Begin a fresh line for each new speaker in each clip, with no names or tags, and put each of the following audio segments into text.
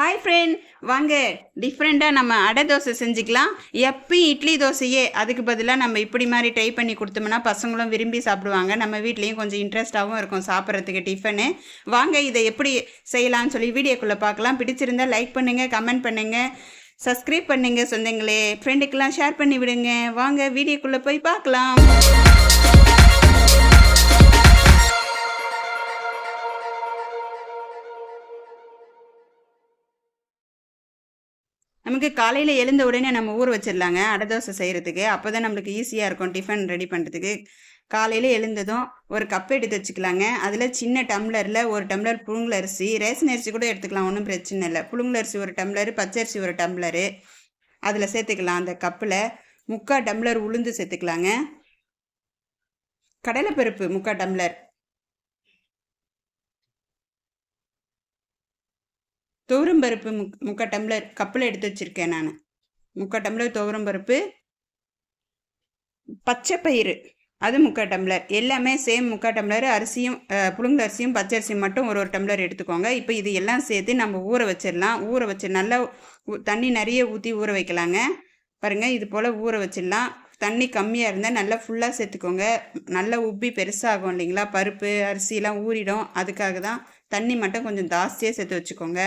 Hi friend வாங்க டிஃப்ரெண்ட்டாக நம்ம அடை தோசை செஞ்சுக்கலாம். எப்பயும் இட்லி தோசையே அதுக்கு பதிலாக நம்ம இப்படி மாதிரி ட்ரை பண்ணி கொடுத்தோம்னா பசங்களும் விரும்பி சாப்பிடுவாங்க. நம்ம வீட்லேயும் கொஞ்சம் இன்ட்ரெஸ்ட்டாகவும் இருக்கும் சாப்பிட்றதுக்கு டிஃபனு வாங்க இதை எப்படி செய்யலாம்னு சொல்லி வீடியோக்குள்ளே பார்க்கலாம். பிடிச்சிருந்தா லைக் பண்ணுங்கள் கமெண்ட் பண்ணுங்கள் சப்ஸ்கிரைப் பண்ணுங்கள் சொந்தங்களே. ஃப்ரெண்டுக்கெல்லாம் ஷேர் பண்ணி விடுங்க. வாங்க வீடியோக்குள்ளே போய் பார்க்கலாம். நமக்கு காலையில் எழுந்த உடனே நம்ம ஊற வச்சிடலாங்க. அடை தோசை செய்கிறதுக்கு அப்போ தான் நம்மளுக்கு ஈஸியாக இருக்கும் டிஃபன் ரெடி பண்ணுறதுக்கு காலையில் எழுந்ததும் ஒரு கப் எடுத்து வச்சுக்கலாங்க. அதில் சின்ன டம்ளரில் ஒரு டம்ளர் புழுங்கலரிசி ரேஷன் அரிசி கூட எடுத்துக்கலாம் ஒன்றும் பிரச்சனை இல்லை. புழுங்கலரிசி ஒரு டம்ளர் பச்சரிசி ஒரு டம்ளரு அதில் சேர்த்துக்கலாம். அந்த கப்பில் முக்கால் டம்ளர் உளுந்து சேர்த்துக்கலாங்க. கடலைப்பருப்பு முக்கால் டம்ளர் துவரம் பருப்பு முக் முக்கால் டம்ளர் கப்பில் எடுத்து வச்சுருக்கேன் நான். முக்கால் டம்ளர் துவரம் பருப்பு பச்சை பயிறு அது முக்கால் டம்ளர். எல்லாமே சேம் முக்கால் டம்ளர் அரிசியும் அஹ், புழுங்கல் அரிசியும் மட்டும் ஒரு ஒரு டம்ளர் எடுத்துக்கோங்க. இப்போ இது எல்லாம் சேர்த்து நம்ம ஊற வச்சிடலாம். ஊற வச்சு நல்லா ஊ- தண்ணி நிறைய ஊற்றி ஊற வைக்கலாங்க. பாருங்கள் இது போல் ஊற வச்சிடலாம். தண்ணி கம்மியாக இருந்தால் நல்லா ஃபுல்லாக சேர்த்துக்கோங்க. நல்லா உப்பி பெருசாகும் இல்லைங்களா? பருப்பு அரிசிலாம் ஊறிடும். அதுக்காக தான் தண்ணி மட்டும் கொஞ்சம் ஜாஸ்தியாக சேர்த்து வச்சுக்கோங்க.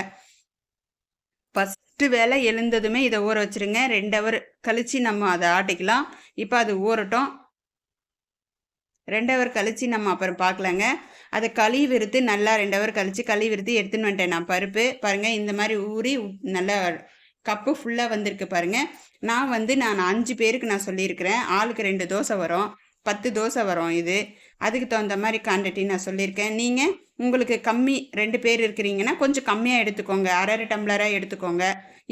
ஃபஸ்ட்டு வேலை எழுந்ததுமே இதை ஊற வச்சிருங்க. ரெண்டு ஹவர் கழித்து நம்ம அதை ஆட்டிக்கலாம். இப்போ அது ஊறட்டும். ரெண்டு ஹவர் கழித்து நம்ம அப்புறம் பார்க்கலாங்க. அதை களி விருத்து நல்லா ரெண்டு ஹவர் கழித்து களி விருத்து எடுத்துன்னு வந்துட்டேன் நான் பருப்பு. பாருங்கள் இந்த மாதிரி ஊறி நல்லா கப்பு ஃபுல்லாக வந்திருக்கு பாருங்கள் நான் வந்து நான் அஞ்சு பேருக்கு நான் சொல்லியிருக்கிறேன். ஆளுக்கு ரெண்டு தோசை வரும். பத்து தோசை வரும் இது. அதுக்கு தகுந்த மாதிரி குவான்டிட்டி நான் சொல்லியிருக்கேன். நீங்கள் உங்களுக்கு கம்மி ரெண்டு பேர் இருக்கிறீங்கன்னா கொஞ்சம் கம்மியாக எடுத்துக்கோங்க. அரை டம்ளராக எடுத்துக்கோங்க.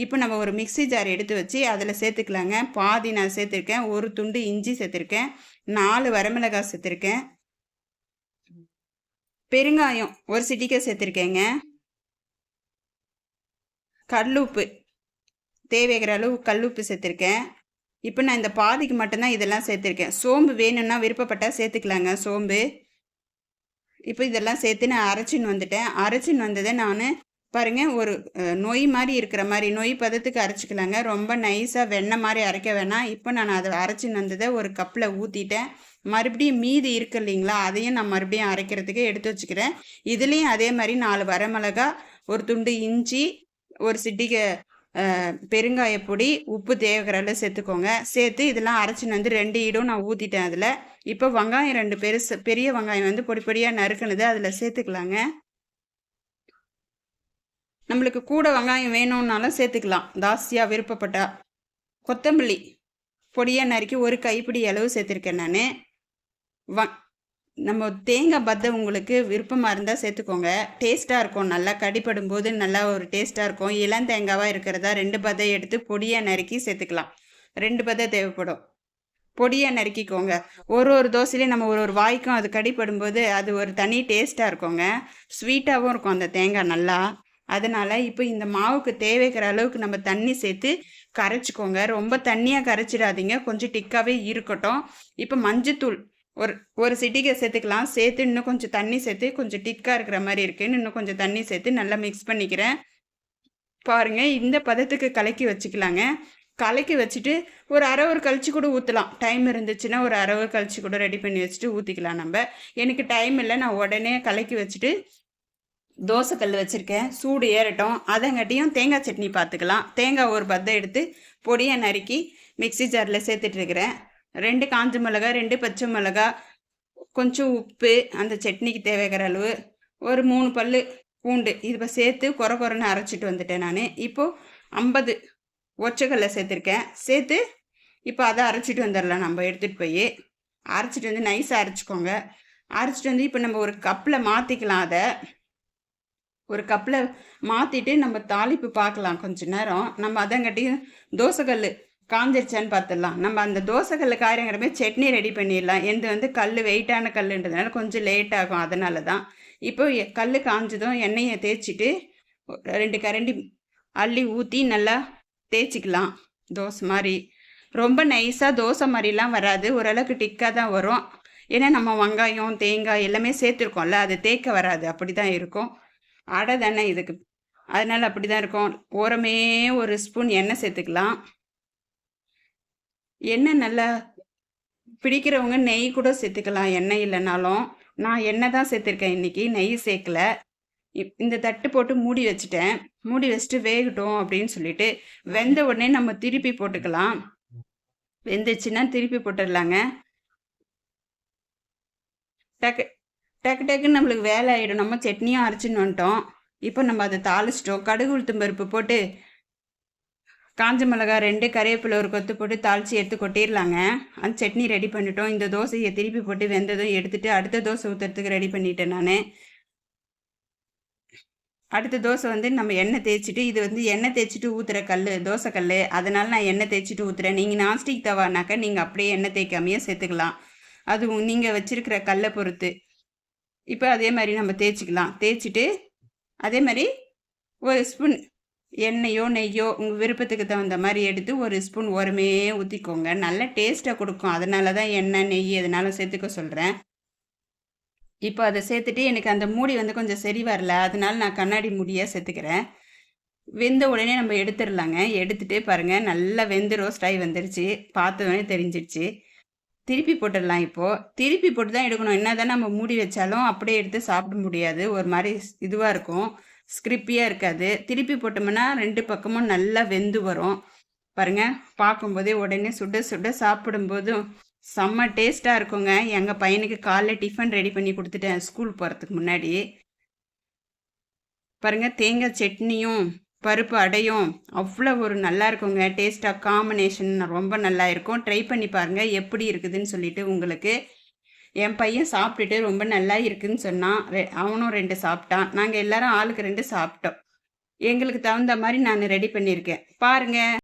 இப்போ நம்ம ஒரு மிக்ஸி ஜார் எடுத்து வச்சு அதில் சேர்த்துக்கலாங்க. பாதி நான் சேர்த்துருக்கேன். ஒரு துண்டு இஞ்சி சேர்த்துருக்கேன். நாலு வரமிளகாய் சேர்த்துருக்கேன். பெருங்காயம் ஒரு சிட்டிக்காய் சேர்த்துருக்கேங்க. கல்லுப்பு தேவைகிற அளவு கல்லுப்பு சேர்த்துருக்கேன். இப்போ நான் இந்த பாதிக்கு மட்டும்தான் இதெல்லாம் சேர்த்துருக்கேன். சோம்பு வேணும்னா விருப்பப்பட்டால் சேர்த்துக்கலாங்க சோம்பு. இப்போ இதெல்லாம் சேர்த்து நான் அரைச்சின்னு வந்துட்டேன். அரைச்சின்னு வந்ததை நான் பாருங்கள் ஒரு நொய் மாதிரி இருக்கிற மாதிரி நொய் பதத்துக்கு அரைச்சிக்கலாங்க. ரொம்ப நைஸாக வெண்ணெய் மாதிரி அரைக்க வேணாம். இப்போ நான் அதை அரைச்சின்னு வந்ததை ஒரு கப்பில் ஊற்றிட்டேன் மறுபடியும் மீதி இருக்கு இல்லைங்களா அதையும் நான் மறுபடியும் அரைக்கிறதுக்கு எடுத்து வச்சுக்கிறேன். இதுலேயும் அதே மாதிரி நாலு வரமிளகா ஒரு துண்டு இஞ்சி ஒரு சிட்டிகை பெருங்காய பொடி உப்பு தேவைக்கிற சேர்த்துக்கோங்க. சேர்த்து இதெல்லாம் அரைச்சின்னு வந்து ரெண்டு ஈடும் நான் ஊற்றிட்டேன் அதில். இப்போ வெங்காயம் ரெண்டு பெருசு பெரிய வெங்காயம் வந்து பொடி பொடியாக நறுக்குனது அதில் சேர்த்துக்கலாங்க. நம்மளுக்கு கூட வெங்காயம் வேணும்னாலும் சேர்த்துக்கலாம். ஜாஸ்தியாக விருப்பப்பட்டா கொத்தமல்லி பொடியாக நறுக்கி ஒரு கைப்பிடி அளவு சேர்த்துருக்கேன் நான். வ நம்ம தேங்காய் பத்தை உங்களுக்கு விருப்பமாக இருந்தால் சேர்த்துக்கோங்க. டேஸ்ட்டாக இருக்கும். நல்லா கடிப்படும் போது நல்லா ஒரு டேஸ்ட்டாக இருக்கும். இளம் தேங்காவாக இருக்கிறதா ரெண்டு பதை எடுத்து பொடியாக நறுக்கி சேர்த்துக்கலாம். ரெண்டு பதை தேவைப்படும். பொடியாக நறுக்கிக்கோங்க. ஒரு ஒரு தோசையிலையும் நம்ம ஒரு ஒரு வாய்க்கும் அது கடிப்படும் போது அது ஒரு தனி டேஸ்ட்டாக இருக்குங்க. ஸ்வீட்டாகவும் இருக்கும் அந்த தேங்காய் நல்லா. அதனால் இப்போ இந்த மாவுக்கு தேவைக்கிற அளவுக்கு நம்ம தண்ணி சேர்த்து கரைச்சிக்கோங்க. ரொம்ப தண்ணியாக கரைச்சிடாதீங்க. கொஞ்சம் டிக்காகவே இருக்கட்டும். இப்போ மஞ்சத்தூள் ஒரு ஒரு சிட்டிகை சேர்த்துக்கலாம். சேர்த்து இன்னும் கொஞ்சம் தண்ணி சேர்த்து கொஞ்சம் டிக்காக இருக்கிற மாதிரி இருக்குன்னு இன்னும் கொஞ்சம் தண்ணி சேர்த்து நல்லா மிக்ஸ் பண்ணிக்கிறேன். பாருங்கள் இந்த பதத்துக்கு கலக்கி வச்சுக்கலாங்க. கலக்கி வச்சுட்டு ஒரு அரை ஒரு கழிச்சு கூட ஊற்றலாம் டைம் இருந்துச்சுன்னா ஒரு அரை ஒரு கழிச்சு கூட ரெடி பண்ணி வச்சுட்டு ஊற்றிக்கலாம் நம்ம. எனக்கு டைம் இல்லை நான் உடனே கலக்கி வச்சுட்டு தோசைக்கல் வச்சுருக்கேன். சூடு ஏறட்டும். அதங்காட்டியும் தேங்காய் சட்னி பார்த்துக்கலாம் தேங்காய் ஒரு பத்தை எடுத்து பொடியை நறுக்கி மிக்ஸி ஜாரில் சேர்த்துட்ருக்கிறேன் ரெண்டு காஞ்ச மிளகா ரெண்டு பச்சை மிளகா கொஞ்சம் உப்பு அந்த சட்னிக்கு தேவைக்கிற அளவு ஒரு மூணு பல் பூண்டு இது இப்போ சேர்த்து குறை குறைன்னு அரைச்சிட்டு வந்துட்டேன் நான். இப்போது ஐம்பது ஒச்சக்கல்லை சேர்த்துருக்கேன். சேர்த்து இப்போ அதை அரைச்சிட்டு வந்துடலாம் நம்ம எடுத்துகிட்டு போய். அரைச்சிட்டு வந்து நைஸாக அரைச்சிக்கோங்க. அரைச்சிட்டு வந்து இப்போ நம்ம ஒரு கப்பில் மாற்றிக்கலாம் அதை. ஒரு கப்பில் மாற்றிட்டு நம்ம தாளிப்பு பார்க்கலாம் கொஞ்ச நேரம். நம்ம அதங்காட்டியும் தோசைக்கல் காஞ்சிருச்சான்னு பார்த்துடலாம். நம்ம அந்த தோசைக்கல் காயங்கிறமே சட்னி ரெடி பண்ணிடலாம். எந்த வந்து கல் வெயிட்டான கல்லுன்றதுனால கொஞ்சம் லேட் ஆகும். அதனால தான் இப்போ கல் காஞ்சதும் எண்ணெயை தேய்ச்சிட்டு ரெண்டு கரண்டி அள்ளி ஊற்றி நல்லா தேய்ச்சிக்கலாம். தோசை மாதிரி. ரொம்ப நைஸாக தோசை மாதிரிலாம் வராது. ஓரளவுக்கு டிக்காக தான் வரும். ஏன்னா நம்ம வெங்காயம் தேங்காய் எல்லாமே சேர்த்துருக்கோம்ல அது தேய்க்க வராது. அப்படி தான் இருக்கும். அடை தானே இதுக்கு. அதனால் அப்படி தான் இருக்கும். ஓரமே ஒரு ஸ்பூன் எண்ணெய் சேர்த்துக்கலாம். எண்ணெய் நல்லா பிடிக்கிறவங்க நெய் கூட சேர்த்துக்கலாம் எண்ணெய் இல்லைனாலும். நான் எண்ணெய் தான் சேர்த்துருக்கேன் இன்றைக்கி நெய் சேர்க்கல. இந்த தட்டு போட்டு மூடி வச்சுட்டேன். மூடி வச்சுட்டு வேகட்டும் அப்படின்னு சொல்லிட்டு வெந்த உடனே நம்ம திருப்பி போட்டுக்கலாம். வெந்துச்சுன்னா திருப்பி போட்டுடலாங்க. டக்கு டக்கு டக்குன்னு நம்மளுக்கு வேலை ஆகிடும் நம்ம சட்னியும் அரைச்சின்னு வந்துட்டோம். இப்போ நம்ம அதை தாளிச்சிட்டோம். கடுகு உளுத்தம் பருப்பு போட்டு காஞ்ச மிளகா ரெண்டு கறிவேப்பிலை ஒரு கொத்து போட்டு தாளித்து எடுத்து கொட்டிடலாங்க. அந்த சட்னி ரெடி பண்ணிட்டோம். இந்த தோசையை திருப்பி போட்டு வெந்ததும் எடுத்துகிட்டு அடுத்த தோசை ஊற்றுறதுக்கு ரெடி பண்ணிட்டேன் நான். அடுத்த தோசை வந்து நம்ம எண்ணெய் தேய்ச்சிட்டு இது வந்து எண்ணெய் தேய்ச்சிட்டு ஊற்றுற கல் தோசை கல் அதனால் நான் எண்ணெய் தேய்ச்சிட்டு ஊற்றுறேன் நீங்கள் நான்ஸ்டிக் தவானாக்கா நீங்கள் அப்படியே எண்ணெய் தேய்க்காமையே சேர்த்துக்கலாம். அது நீங்கள் வச்சுருக்கிற கல்லை பொறுத்து. இப்போ அதே மாதிரி நம்ம தேய்ச்சிக்கலாம். தேய்ச்சிட்டு அதே மாதிரி ஒரு ஸ்பூன் எண்ணெயோ நெய்யோ உங்கள் விருப்பத்துக்கு தகுந்த மாதிரி எடுத்து ஒரு ஸ்பூன் உரமே ஊற்றிக்கோங்க நல்ல டேஸ்ட்டாக கொடுக்கும். அதனால தான் எண்ணெய் நெய் எதனாலும் சேர்த்துக்க சொல்கிறேன் இப்போ அதை சேர்த்துட்டு எனக்கு அந்த மூடி வந்து கொஞ்சம் சரி வரல. அதனால நான் கண்ணாடி மூடியாக சேர்த்துக்கிறேன். வெந்த உடனே நம்ம எடுத்துடலாங்க. எடுத்துகிட்டு பாருங்கள் நல்லா வெந்து ரோஸ்ட் ஆகி வந்துருச்சு. பார்த்தோன்னே தெரிஞ்சிடுச்சு திருப்பி போட்டுடலாம் இப்போது திருப்பி போட்டு தான் எடுக்கணும். என்ன தான் நம்ம மூடி வச்சாலும் அப்படியே எடுத்து சாப்பிட முடியாது. ஒரு மாதிரி இதுவாக இருக்கும். ஸ்கிரிப்பியாக இருக்காது. திருப்பி போட்டோம்னா ரெண்டு பக்கமும் நல்லா வெந்து வரும். பாருங்கள் பார்க்கும்போதே உடனே சுட சுட சாப்பிடும்போதும் செம்ம டேஸ்ட்டாக இருக்குங்க. எங்கள் பையனுக்கு காலைல டிஃபன் ரெடி பண்ணி கொடுத்துட்டேன் ஸ்கூல் போகிறதுக்கு முன்னாடி. பாருங்கள் தேங்காய் சட்னியும் பருப்பு அடையும். அவ்வளோ ஒரு நல்லா இருக்குங்க. டேஸ்ட்டாக காம்பினேஷன் ரொம்ப நல்லா இருக்கும். ட்ரை பண்ணி பாருங்கள் எப்படி இருக்குதுன்னு சொல்லிட்டு உங்களுக்கு என் பையன் சாப்பிட்டுட்டு ரொம்ப நல்லா இருக்குதுன்னு சொன்னான். அவனும் ரெண்டு சாப்பிட்டான். நாங்கள் எல்லாரும் ஆளுக்கு ரெண்டு சாப்பிட்டோம். எங்களுக்கு தகுந்த மாதிரி நான் ரெடி பண்ணியிருக்கேன். பாருங்கள்